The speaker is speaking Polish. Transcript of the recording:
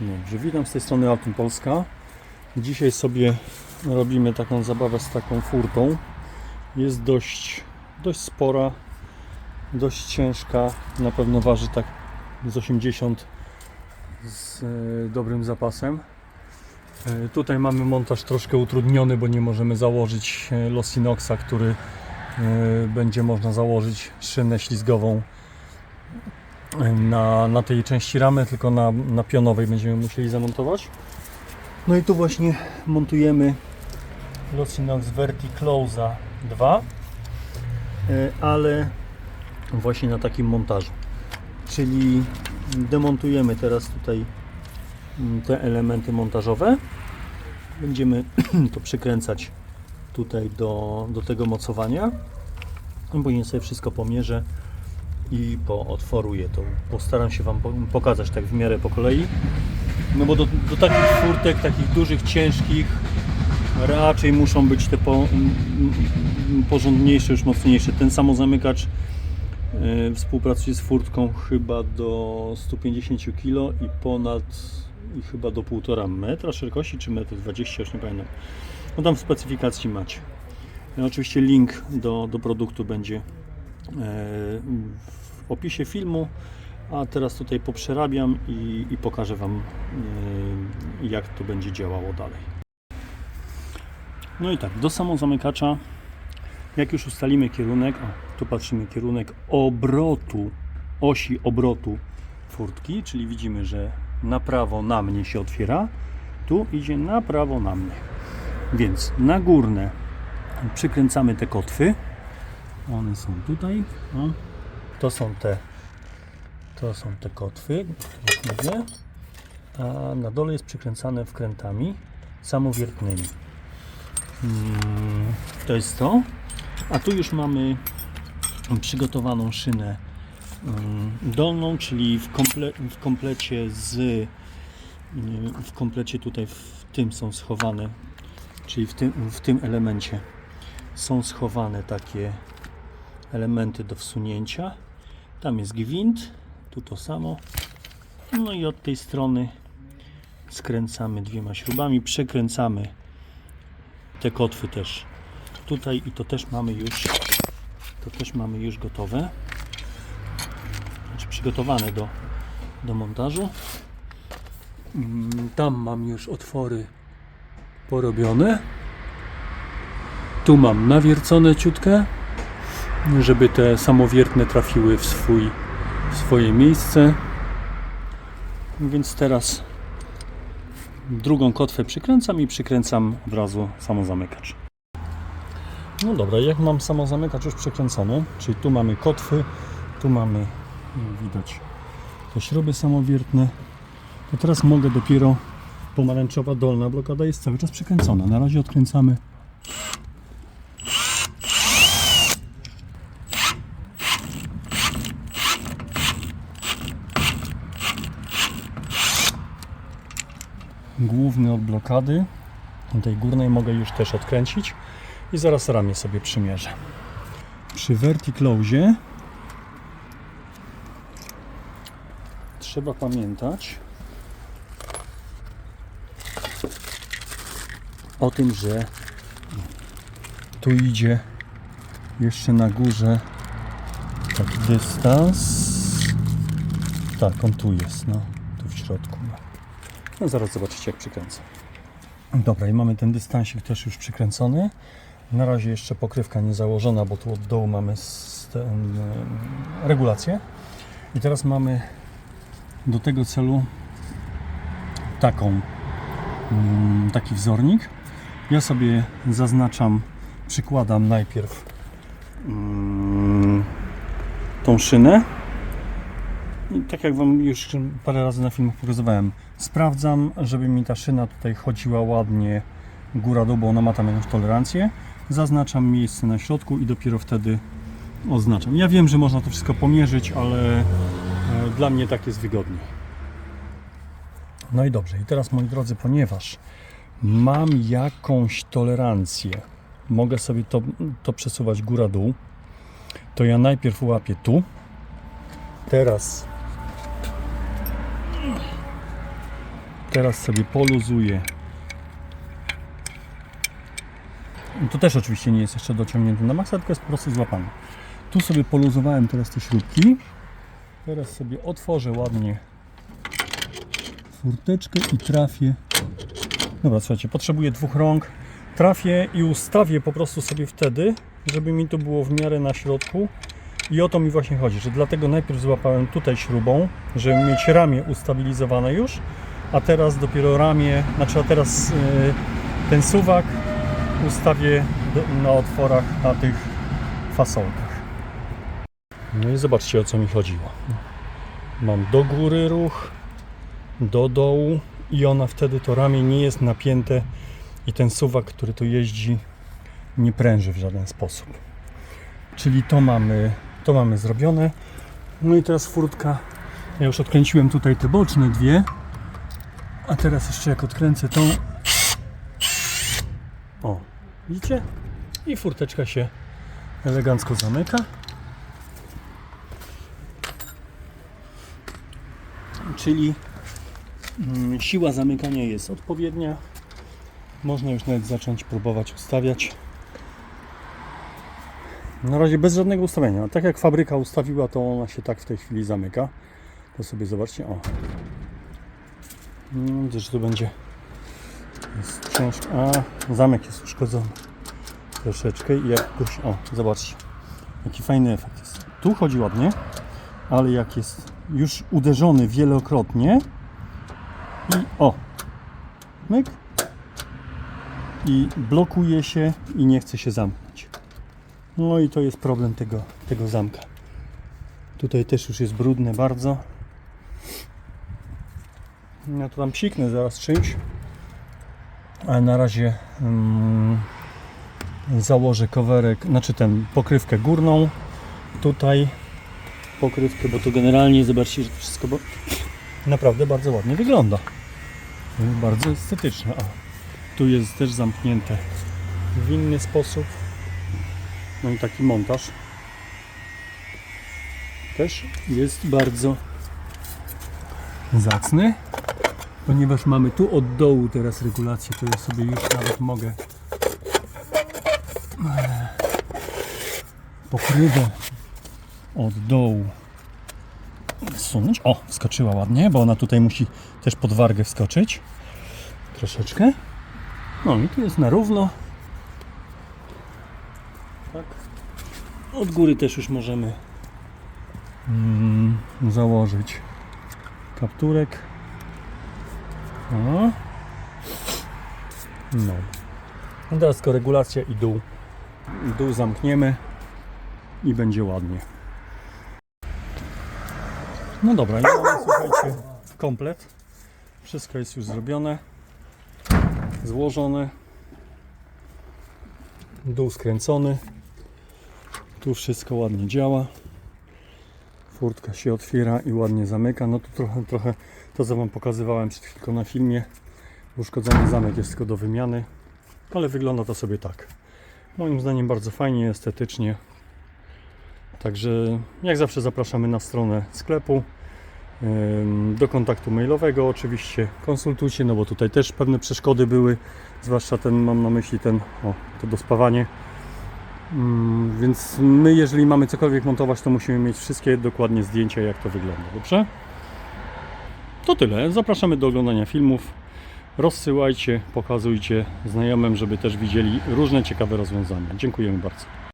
Dobrze, witam z tej strony Altum Polska. Dzisiaj sobie robimy taką zabawę z taką furtą. Jest dość, dość spora, dość ciężka. Na pewno waży tak z 80 z e, dobrym zapasem. E, tutaj mamy montaż troszkę utrudniony, bo nie możemy założyć e, Losinoxa, który będzie można założyć szynę ślizgową na, na tej części ramy, tylko na, na pionowej będziemy musieli zamontować. No i tu właśnie montujemy Losinox Verticlosa 2, e, ale właśnie na takim montażu. Czyli demontujemy teraz tutaj mm, te elementy montażowe. Będziemy to przykręcać tutaj do, do tego mocowania. Później sobie wszystko pomierzę i pootworuję to. Postaram się Wam po- pokazać tak w miarę po kolei. No bo do, do takich furtek, takich dużych, ciężkich raczej muszą być te po, porządniejsze, już mocniejsze. Ten samozamykacz e, współpracuje z furtką chyba do 150 kg i ponad i chyba do 1,5 metra szerokości, czy 1,20 m, już nie pamiętam. No tam w specyfikacji macie. No, oczywiście link do, do produktu będzie e, w opisie filmu, a teraz tutaj poprzerabiam i, i pokażę Wam e, jak to będzie działało dalej. No i tak, do samozamykacza, jak już ustalimy kierunek, o, tu patrzymy kierunek obrotu, osi obrotu furtki, czyli widzimy, że na prawo na mnie się otwiera, tu idzie na prawo na mnie. Więc na górne przykręcamy te kotwy. One są tutaj. O. To są te to są te kotwy, jak mówię. A na dole jest przykręcane wkrętami samowiertnymi. Mm, To jest to. A tu już mamy przygotowaną szynę mm, dolną, czyli w, komple, w komplecie z mm, w komplecie tutaj w tym są schowane, czyli w tym, w tym elemencie są schowane takie elementy do wsunięcia. Tam jest gwint, tu to samo. No i od tej strony skręcamy dwiema śrubami, przekręcamy te kotwy też tutaj i to też mamy już to też mamy już gotowe. Znaczy przygotowane do, do montażu. Mm, Tam mam już otwory porobione. Tu mam nawiercone ciutkę, żeby te samowiertne trafiły w, swój, w swoje miejsce. Więc teraz drugą kotwę przykręcam i przykręcam od razu samozamykacz. No dobra, jak mam samozamykacz już przykręcony, czyli tu mamy kotwy, tu mamy, widać, te śruby samowiertne, to teraz mogę dopiero, pomarańczowa dolna blokada jest cały czas przykręcona. Na razie odkręcamy główny od blokady. Tej górnej mogę już też odkręcić i zaraz ramię sobie przymierzę. Przy Verticlosie trzeba pamiętać o tym, że tu idzie jeszcze na górze taki dystans. Tak, on tu jest, no, tu w środku. No. Zaraz zobaczycie jak przykręcę. Dobra, i mamy ten dystansik też już przykręcony. Na razie jeszcze pokrywka nie założona, bo tu od dołu mamy ten, em, regulację. I teraz mamy do tego celu taką, mm, taki wzornik. Ja sobie zaznaczam, przykładam najpierw mm, tą szynę. I tak jak Wam już parę razy na filmach pokazywałem, sprawdzam, żeby mi ta szyna tutaj chodziła ładnie góra-dół, bo ona ma tam jakąś tolerancję. Zaznaczam miejsce na środku i dopiero wtedy oznaczam. Ja wiem, że można to wszystko pomierzyć, ale e, dla mnie tak jest wygodniej. No i dobrze, i teraz moi drodzy, ponieważ mam jakąś tolerancję, mogę sobie to, to przesuwać góra-dół, to ja najpierw łapię tu, teraz Teraz sobie poluzuję. To też oczywiście nie jest jeszcze dociągnięte na maksa, tylko jest po prostu złapane. Tu sobie poluzowałem teraz te śrubki. Teraz sobie otworzę ładnie furteczkę i trafię. Dobra, słuchajcie, potrzebuję dwóch rąk. Trafię i ustawię po prostu sobie wtedy, żeby mi to było w miarę na środku. I o to mi właśnie chodzi, że dlatego najpierw złapałem tutaj śrubą, żeby mieć ramię ustabilizowane już, a teraz dopiero ramię, znaczy a teraz yy, ten suwak ustawię na otworach na tych fasolkach. No i zobaczcie o co mi chodziło. Mam do góry ruch, do dołu i ona wtedy to ramię nie jest napięte i ten suwak, który tu jeździ nie pręży w żaden sposób. Czyli to mamy, to mamy zrobione. No i teraz furtka. Ja już odkręciłem tutaj te boczne dwie. A teraz jeszcze jak odkręcę tą. O, widzicie? I furteczka się elegancko zamyka. Czyli mm, siła zamykania jest odpowiednia. Można już nawet zacząć próbować ustawiać. Na razie bez żadnego ustawienia. Tak jak fabryka ustawiła, to ona się tak w tej chwili zamyka. To sobie zobaczcie. O. No, Widzę, że tu będzie jest. A, zamek jest uszkodzony. Troszeczkę i jakoś. O, zobaczcie. Jaki fajny efekt jest. Tu chodzi ładnie, ale jak jest już uderzony wielokrotnie i o, myk i blokuje się i nie chce się zamknąć. No i to jest problem tego, tego zamka. Tutaj też już jest brudne bardzo. Ja to tam psiknę zaraz czymś. Ale na razie mm, założę coverek, znaczy ten pokrywkę górną. Tutaj pokrywkę, bo to generalnie zobaczcie, że to wszystko bo naprawdę bardzo ładnie wygląda. Bardzo estetyczne. O, tu jest też zamknięte w inny sposób. No i taki montaż też jest bardzo zacny, ponieważ mamy tu od dołu teraz regulację, to ja sobie już nawet mogę e, pokrywę od dołu zsunąć. O, wskoczyła ładnie, bo ona tutaj musi też pod wargę wskoczyć. Troszeczkę. No i tu jest na równo. Tak. Od góry też już możemy mm, założyć kapturek. No. I teraz tylko regulacja i dół. Dół zamkniemy i będzie ładnie. No dobra, i mamy, słuchajcie, komplet. Wszystko jest już zrobione, złożone. Dół skręcony. Tu wszystko ładnie działa. Furtka się otwiera i ładnie zamyka. No tu trochę, trochę to co Wam pokazywałem przed chwilką na filmie. Uszkodzony zamek jest tylko do wymiany, ale wygląda to sobie tak. Moim zdaniem bardzo fajnie, estetycznie. Także jak zawsze zapraszamy na stronę sklepu. Do kontaktu mailowego oczywiście konsultujcie, no bo tutaj też pewne przeszkody były, zwłaszcza ten, mam na myśli ten, o, to dospawanie. Mm, Więc my, jeżeli mamy cokolwiek montować, to musimy mieć wszystkie dokładnie zdjęcia, jak to wygląda, dobrze? To tyle. Zapraszamy do oglądania filmów. Rozsyłajcie, pokazujcie znajomym, żeby też widzieli różne ciekawe rozwiązania. Dziękujemy bardzo.